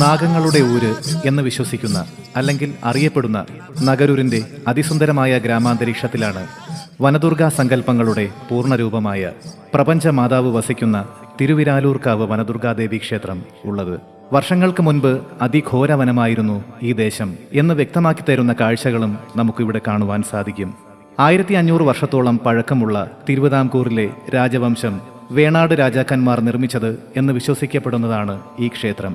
നാഗങ്ങളുടെ ഊര് എന്ന് വിശ്വസിക്കുന്ന അല്ലെങ്കിൽ അറിയപ്പെടുന്ന നഗരൂരിന്റെ അതിസുന്ദരമായ ഗ്രാമാന്തരീക്ഷത്തിലാണ് വനദുർഗാ സങ്കല്പങ്ങളുടെ പൂർണരൂപമായ പ്രപഞ്ച മാതാവ് വസിക്കുന്ന തിരുവിരാലൂർക്കാവ് വനദുർഗാദേവി ക്ഷേത്രം ഉള്ളത്. വർഷങ്ങൾക്ക് മുൻപ് അതിഘോര വനമായിരുന്നു ഈ ദേശം എന്ന് വ്യക്തമാക്കി തരുന്ന കാഴ്ചകളും നമുക്കിവിടെ കാണുവാൻ സാധിക്കും. ആയിരത്തി അഞ്ഞൂറ് വർഷത്തോളം പഴക്കമുള്ള തിരുവിതാംകൂറിലെ രാജവംശം വേണാട് രാജാക്കന്മാർ നിർമ്മിച്ചത് എന്ന് വിശ്വസിക്കപ്പെടുന്നതാണ് ഈ ക്ഷേത്രം.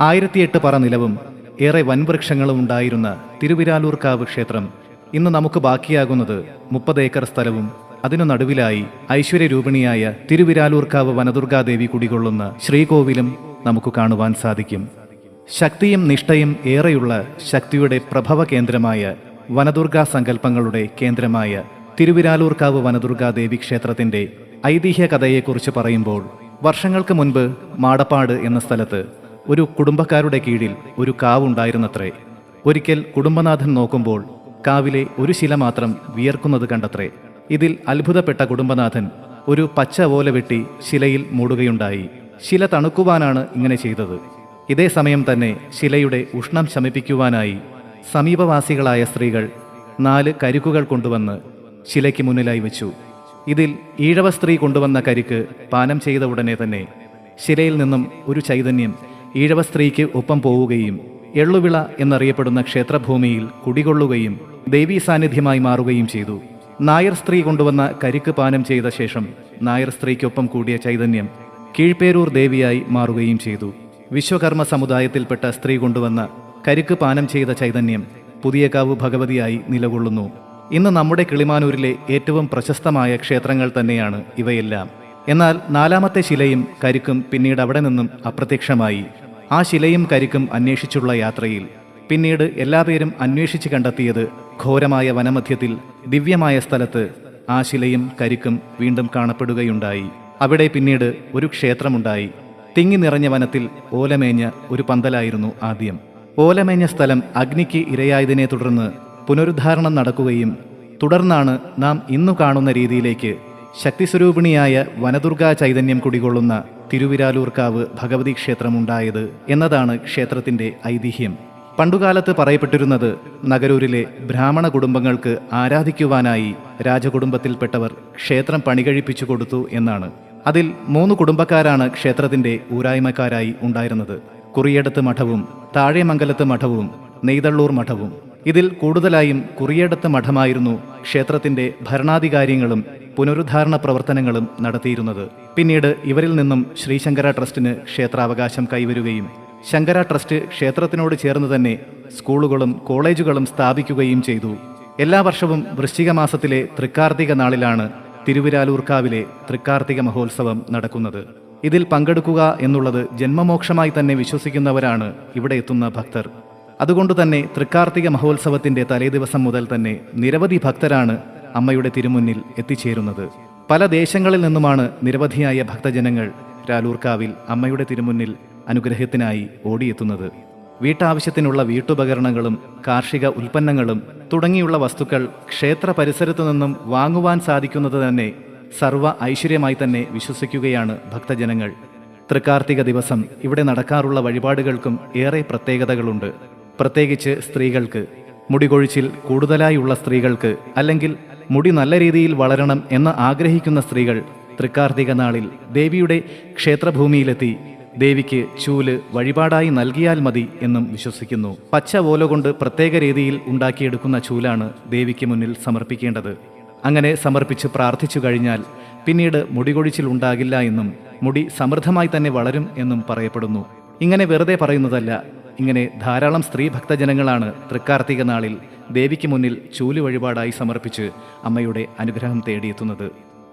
ആയിരത്തിയെട്ട് പറ നിലവും ഏറെ വൻവൃക്ഷങ്ങളും ഉണ്ടായിരുന്ന തിരുവിരാലൂർക്കാവ് ക്ഷേത്രം ഇന്ന് നമുക്ക് ബാക്കിയാകുന്നത് മുപ്പത് ഏക്കർ സ്ഥലവും അതിനു നടുവിലായി ഐശ്വര്യരൂപിണിയായ തിരുവിരാലൂർക്കാവ് വനദുർഗാദേവി കുടികൊള്ളുന്ന ശ്രീകോവിലും നമുക്ക് കാണുവാൻ സാധിക്കും. ശക്തിയും നിഷ്ഠയും ഏറെയുള്ള ശക്തിയുടെ പ്രഭവ കേന്ദ്രമായ വനദുർഗാ സങ്കല്പങ്ങളുടെ കേന്ദ്രമായ തിരുവിരാലൂർക്കാവ് വനദുർഗാ ദേവി ക്ഷേത്രത്തിന്റെ ഐതിഹ്യ കഥയെക്കുറിച്ച് പറയുമ്പോൾ വർഷങ്ങൾക്ക് മുൻപ് മാടപ്പാട് എന്ന സ്ഥലത്ത് ഒരു കുടുംബക്കാരുടെ കീഴിൽ ഒരു കാവുണ്ടായിരുന്നത്രേ. ഒരിക്കൽ കുടുംബനാഥൻ നോക്കുമ്പോൾ കാവിലെ ഒരു ശില മാത്രം വിയർക്കുന്നത് കണ്ടത്രേ. ഇതിൽ അത്ഭുതപ്പെട്ട കുടുംബനാഥൻ ഒരു പച്ച ഓല വെട്ടി ശിലയിൽ മൂടുകയുണ്ടായി. ശില തണുക്കുവാനാണ് ഇങ്ങനെ ചെയ്തത്. ഇതേ സമയം തന്നെ ശിലയുടെ ഉഷ്ണം ശമിപ്പിക്കുവാനായി സമീപവാസികളായ സ്ത്രീകൾ നാല് കരിക്കുകൾ കൊണ്ടുവന്ന് ശിലയ്ക്ക് മുന്നിലായി വെച്ചു. ഇതിൽ ഈഴവ സ്ത്രീ കൊണ്ടുവന്ന കരിക്ക് പാനം ചെയ്ത ഉടനെ തന്നെ ശിലയിൽ നിന്നും ഒരു ചൈതന്യം ഈഴവ സ്ത്രീക്ക് ഒപ്പം പോവുകയും എള്ളുവിള എന്നറിയപ്പെടുന്ന ക്ഷേത്രഭൂമിയിൽ കുടികൊള്ളുകയും ദേവീ സാന്നിധ്യമായി മാറുകയും ചെയ്തു. നായർ സ്ത്രീ കൊണ്ടുവന്ന കരിക്ക് പാനം ചെയ്ത ശേഷം നായർ സ്ത്രീക്കൊപ്പം കൂടിയ ചൈതന്യം കീഴ്പേരൂർ ദേവിയായി മാറുകയും ചെയ്തു. വിശ്വകർമ്മ സമുദായത്തിൽപ്പെട്ട സ്ത്രീ കൊണ്ടുവന്ന കരിക്ക് പാനം ചെയ്ത ചൈതന്യം പുതിയകാവ് ഭഗവതിയായി നിലകൊള്ളുന്നു. ഇന്ന് നമ്മുടെ കിളിമാനൂരിലെ ഏറ്റവും പ്രശസ്തമായ ക്ഷേത്രങ്ങൾ തന്നെയാണ് ഇവയെല്ലാം. എന്നാൽ നാലാമത്തെ ശിലയും കരിക്കും പിന്നീട് അവിടെ നിന്നും അപ്രത്യക്ഷമായി. ആ ശിലയും കരിക്കും അന്വേഷിച്ചുള്ള യാത്രയിൽ പിന്നീട് എല്ലാപേരും അന്വേഷിച്ച് കണ്ടെത്തിയത് ഘോരമായ വനമധ്യത്തിൽ ദിവ്യമായ സ്ഥലത്ത് ആ ശിലയും കരിക്കും വീണ്ടും കാണപ്പെടുകയുണ്ടായി. അവിടെ പിന്നീട് ഒരു ക്ഷേത്രമുണ്ടായി. തിങ്ങി നിറഞ്ഞ വനത്തിൽ ഓലമേഞ്ഞ ഒരു പന്തലായിരുന്നു ആദ്യം. ഓലമേഞ്ഞ സ്ഥലം അഗ്നിക്ക് ഇരയായതിനെ തുടർന്ന് പുനരുദ്ധാരണം നടക്കുകയും തുടർന്നാണ് നാം ഇന്നു കാണുന്ന രീതിയിലേക്ക് ശക്തിസ്വരൂപിണിയായ വനദുർഗാ ചൈതന്യം കുടികൊള്ളുന്ന തിരുവിരാലൂർക്കാവ് ഭഗവതി ക്ഷേത്രമുണ്ടായത് എന്നതാണ് ക്ഷേത്രത്തിന്റെ ഐതിഹ്യം. പണ്ടുകാലത്ത് പറയപ്പെട്ടിരുന്നത് നഗരൂരിലെ ബ്രാഹ്മണ കുടുംബങ്ങൾക്ക് ആരാധിക്കുവാനായി രാജകുടുംബത്തിൽപ്പെട്ടവർ ക്ഷേത്രം പണികഴിപ്പിച്ചു കൊടുത്തു എന്നാണ്. അതിൽ മൂന്ന് കുടുംബക്കാരാണ് ക്ഷേത്രത്തിന്റെ ഊരായ്മക്കാരായി ഉണ്ടായിരുന്നത്. കുറിയടത്ത് മഠവും താഴെമംഗലത്ത് മഠവും നെയ്തള്ളൂർ മഠവും. ഇതിൽ കൂടുതലായും കുറിയടത്ത് മഠമായിരുന്നു ക്ഷേത്രത്തിന്റെ ഭരണാധികാര്യങ്ങളും പുനരുദ്ധാരണ പ്രവർത്തനങ്ങളും നടത്തിയിരുന്നത്. പിന്നീട് ഇവരിൽ നിന്നും ശ്രീശങ്കര ട്രസ്റ്റിന് ക്ഷേത്രാവകാശം കൈവരുകയും ശങ്കര ട്രസ്റ്റ് ക്ഷേത്രത്തിനോട് ചേർന്ന് തന്നെ സ്കൂളുകളും കോളേജുകളും സ്ഥാപിക്കുകയും ചെയ്തു. എല്ലാ വർഷവും വൃശ്ചിക മാസത്തിലെ തൃക്കാർത്തിക നാളിലാണ് തിരുവിരാലൂർക്കാവിലെ തൃക്കാർത്തിക മഹോത്സവം നടക്കുന്നത്. ഇതിൽ പങ്കെടുക്കുക എന്നുള്ളത് ജന്മമോക്ഷമായി തന്നെ വിശ്വസിക്കുന്നവരാണ് ഇവിടെ എത്തുന്ന ഭക്തർ. അതുകൊണ്ടുതന്നെ തൃക്കാർത്തിക മഹോത്സവത്തിന്റെ തലേദിവസം മുതൽ തന്നെ നിരവധി ഭക്തരാണ് അമ്മയുടെ തിരുമുന്നിൽ എത്തിച്ചേരുന്നത്. പല ദേശങ്ങളിൽ നിന്നുമാണ് നിരവധിയായ ഭക്തജനങ്ങൾ രാലൂർക്കാവിൽ അമ്മയുടെ തിരുമുന്നിൽ അനുഗ്രഹത്തിനായി ഓടിയെത്തുന്നത്. വീട്ടാവശ്യത്തിനുള്ള വീട്ടുപകരണങ്ങളും കാർഷിക ഉൽപ്പന്നങ്ങളും തുടങ്ങിയുള്ള വസ്തുക്കൾ ക്ഷേത്ര പരിസരത്തു നിന്നും വാങ്ങുവാൻ സാധിക്കുന്നത് തന്നെ സർവ ഐശ്വര്യമായി തന്നെ വിശ്വസിക്കുകയാണ് ഭക്തജനങ്ങൾ. തൃക്കാർത്തിക ദിവസം ഇവിടെ നടക്കാറുള്ള വഴിപാടുകൾക്കും ഏറെ പ്രത്യേകതകളുണ്ട്. പ്രത്യേകിച്ച് സ്ത്രീകൾക്ക്. മുടികൊഴിച്ചിൽ കൂടുതലായുള്ള സ്ത്രീകൾക്ക് അല്ലെങ്കിൽ മുടി നല്ല രീതിയിൽ വളരണം എന്ന് ആഗ്രഹിക്കുന്ന സ്ത്രീകൾ തൃക്കാർത്തിക നാളിൽ ദേവിയുടെ ക്ഷേത്രഭൂമിയിലെത്തി ദേവിക്ക് ചൂൽ വഴിപാടായി നൽകിയാൽ മതി എന്നും വിശ്വസിക്കുന്നു. പച്ച ഓല കൊണ്ട് പ്രത്യേക രീതിയിൽ ഉണ്ടാക്കിയെടുക്കുന്ന ചൂലാണ് ദേവിക്ക് മുന്നിൽ സമർപ്പിക്കേണ്ടത്. അങ്ങനെ സമർപ്പിച്ച് പ്രാർത്ഥിച്ചു കഴിഞ്ഞാൽ പിന്നീട് മുടികൊഴിച്ചിൽ ഉണ്ടാകില്ല എന്നും മുടി സമൃദ്ധമായി തന്നെ വളരും എന്നും പറയപ്പെടുന്നു. ഇങ്ങനെ വെറുതെ പറയുന്നതല്ല ഇങ്ങനെ ധാരാളം സ്ത്രീ ഭക്തജനങ്ങളാണ് തൃക്കാർത്തിക നാളിൽ ദേവിക്ക് മുന്നിൽ ചൂലു വഴിപാടായി സമർപ്പിച്ച് അമ്മയുടെ അനുഗ്രഹം തേടിയെത്തുന്നത്.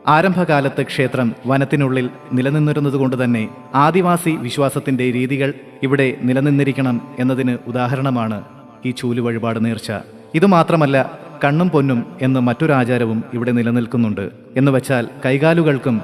ആരംഭകാലത്ത് ക്ഷേത്രം വനത്തിനുള്ളിൽ നിലനിന്നിരുന്നതുകൊണ്ട് തന്നെ ആദിവാസി വിശ്വാസത്തിന്റെ രീതികൾ ഇവിടെ നിലനിന്നിരിക്കണം എന്നതിന് ഉദാഹരണമാണ് ഈ ചൂലു വഴിപാട് നേർച്ച. ഇതുമാത്രമല്ല കണ്ണും പൊന്നും എന്ന മറ്റൊരു ആചാരവും ഇവിടെ നിലനിൽക്കുന്നുണ്ട്. എന്ന് വച്ചാൽ കൈകാലുകൾക്കും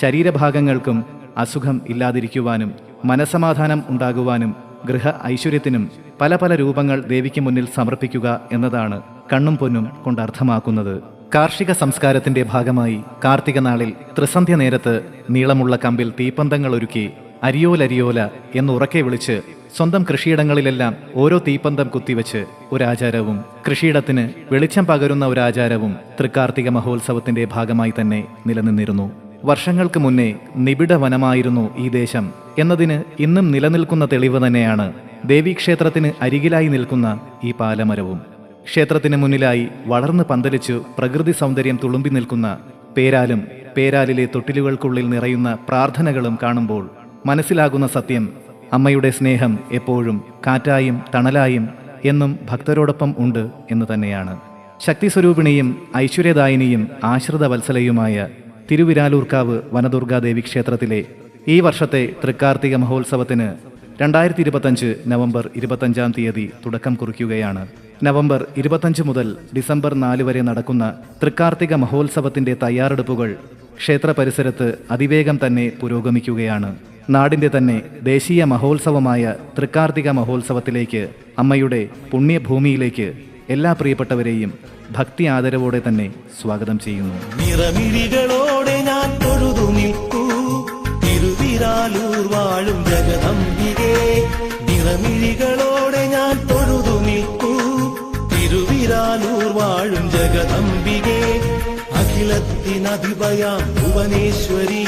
ശരീരഭാഗങ്ങൾക്കും അസുഖം ഇല്ലാതിരിക്കുവാനും മനസമാധാനം ഉണ്ടാകുവാനും ഗൃഹ ഐശ്വര്യത്തിനും പല പല രൂപങ്ങൾ ദേവിക്ക് മുന്നിൽ സമർപ്പിക്കുക എന്നതാണ് കണ്ണും പൊന്നും കൊണ്ട് അർത്ഥമാക്കുന്നത്. കാർഷിക സംസ്കാരത്തിന്റെ ഭാഗമായി കാർത്തിക നാളിൽ ത്രിസന്ധ്യ നേരത്ത് നീളമുള്ള കമ്പിൽ തീപ്പന്തങ്ങൾ ഒരുക്കി അരിയോലരിയോല എന്ന് ഉറക്കെ വിളിച്ച് സ്വന്തം കൃഷിയിടങ്ങളിലെല്ലാം ഓരോ തീപ്പന്തം കുത്തിവെച്ച് ഒരാചാരവും കൃഷിയിടത്തിന് വെളിച്ചം പകരുന്ന ഒരാചാരവും തൃക്കാർത്തിക മഹോത്സവത്തിന്റെ ഭാഗമായി തന്നെ നിലനിന്നിരുന്നു. വർഷങ്ങൾക്ക് മുന്നേ നിബിഡ വനമായിരുന്നു ഈ ദേശം എന്നതിന് ഇന്നും നിലനിൽക്കുന്ന തെളിവ് തന്നെയാണ് ദേവീക്ഷേത്രത്തിന് അരികിലായി നിൽക്കുന്ന ഈ പാലമരവും. ക്ഷേത്രത്തിന് മുന്നിലായി വളർന്ന് പന്തലിച്ചു പ്രകൃതി സൗന്ദര്യം തുളുമ്പി നിൽക്കുന്ന പേരാലും പേരാലിലെ തൊട്ടിലുകൾക്കുള്ളിൽ നിറയുന്ന പ്രാർത്ഥനകളും കാണുമ്പോൾ മനസ്സിലാകുന്ന സത്യം അമ്മയുടെ സ്നേഹം എപ്പോഴും കാറ്റായും തണലായും എന്നും ഭക്തരോടൊപ്പം ഉണ്ട് എന്ന് തന്നെയാണ്. ശക്തി സ്വരൂപിണിയും ഐശ്വര്യദായിനിയും ആശ്രിത വത്സലയുമായ തിരുവിരാലൂർക്കാവ് വനദുർഗാദേവി ക്ഷേത്രത്തിലെ ഈ വർഷത്തെ തൃക്കാർത്തിക മഹോത്സവത്തിന് രണ്ടായിരത്തി ഇരുപത്തഞ്ച് നവംബർ ഇരുപത്തഞ്ചാം തീയതി തുടക്കം കുറിക്കുകയാണ്. നവംബർ ഇരുപത്തഞ്ച് മുതൽ ഡിസംബർ നാല് വരെ നടക്കുന്ന തൃക്കാർത്തിക മഹോത്സവത്തിന്റെ തയ്യാറെടുപ്പുകൾ ക്ഷേത്ര പരിസരത്ത് അതിവേഗം തന്നെ പുരോഗമിക്കുകയാണ്. നാടിന്റെ തന്നെ ദേശീയ മഹോത്സവമായ തൃക്കാർത്തിക മഹോത്സവത്തിലേക്ക് അമ്മയുടെ പുണ്യഭൂമിയിലേക്ക് എല്ലാ പ്രിയപ്പെട്ടവരെയും ഭക്തി ആദരവോടെ തന്നെ സ്വാഗതം ചെയ്യുന്നു. തൊഴുതു നിൽക്കൂ തിരുവിരാലൂർ വാഴും ജഗദംബികേ. നിറമിഴികളോടെ ഞാൻ തൊഴുതു നിൽക്കൂ തിരുവിരാലൂർ വാഴും ജഗദംബികേ. അഖിലത്തിനധിപയാം ഭുവനേശ്വരി.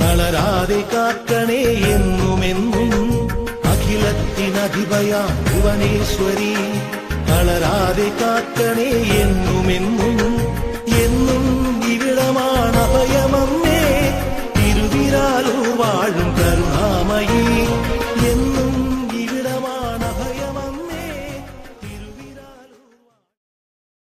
തളരാതെ കാക്കണേ എന്നുമെന്നും അഖിലത്തിനധിപയാം ഭുവനേശ്വരി. തളരാതെ കാക്കണേ എന്നും